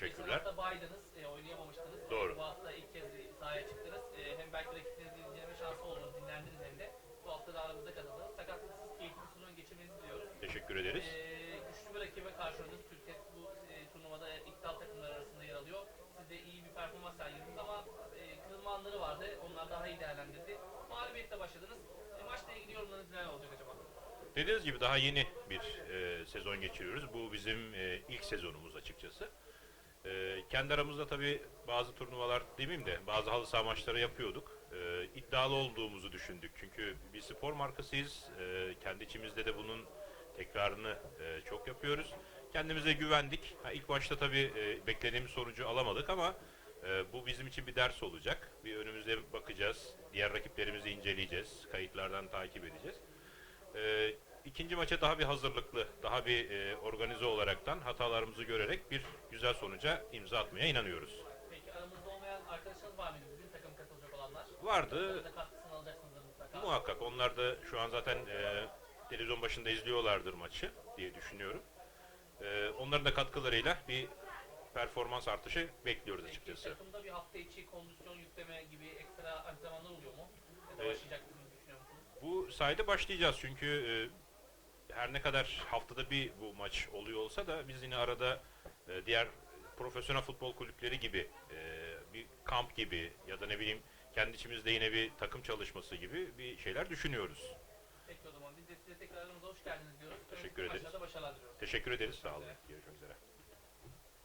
Geçen Teşekkürler. hafta baydınız, e, oynayamamıştınız. Doğru. Bu hafta ilk kez sahaya çıktınız. E, hem belki rakiplerinizi inceleme şansı oldu, dinlendiniz hem de. Bu hafta da aramızda katıldınız. Sakatlıksız keyifli sezon geçirmenizi diliyoruz. Teşekkür ederiz. E, güçlü bir rakibe karşı oynadınız. Türkiye bu e, turnuvada iddialı takımlar arasında yer alıyor. Siz de iyi bir performans sergilediniz ama e, kırılma anları vardı. Onlar daha iyi değerlendirdi. Mağlubiyetle başladınız. E, maçla ilgili yorumlarınız neler olacak acaba? Dediğiniz gibi daha yeni bir e, sezon geçiriyoruz. Bu bizim e, ilk sezonumuz açıkçası. E, kendi aramızda tabii bazı turnuvalar demeyeyim de bazı halı saha maçları yapıyorduk. E, iddialı olduğumuzu düşündük. Çünkü bir spor markasıyız. E, kendi içimizde de bunun tekrarını e, çok yapıyoruz. Kendimize güvendik. Ha, ilk başta tabii e, beklediğimiz sonucu alamadık ama e, bu bizim için bir ders olacak. Bir önümüzde bakacağız. Diğer rakiplerimizi inceleyeceğiz. Kayıtlardan takip edeceğiz. Ee, ikinci maça daha bir hazırlıklı, daha bir e, organize olaraktan hatalarımızı görerek bir güzel sonuca imza atmaya inanıyoruz. Peki aramızda olmayan arkadaşlarınız var mıydı bugün takım katılacak olanlar? Vardı katkısını alacaksınızdır mutlaka. muhakkak onlar da şu an zaten e, televizyon başında izliyorlardır maçı diye düşünüyorum. E, onların da katkılarıyla bir performans artışı bekliyoruz Peki açıkçası. takımda bir hafta içi kondisyon yükleme gibi ekstra antrenmanlar oluyor mu? Ya da Evet. başlayacak mısınız düşünüyor musunuz? Bu sayede başlayacağız çünkü e, her ne kadar haftada bir bu maç oluyor olsa da biz yine arada e, diğer profesyonel futbol kulüpleri gibi e, bir kamp gibi ya da ne bileyim kendi içimizde yine bir takım çalışması gibi bir şeyler düşünüyoruz. Peki o zaman biz de size tekrar aramıza hoş geldiniz diyoruz. Teşekkür Önümüzdeki ederiz. maçlarda başarılar diliyoruz. Teşekkür ederiz. Sağ olun. Görüşmek üzere.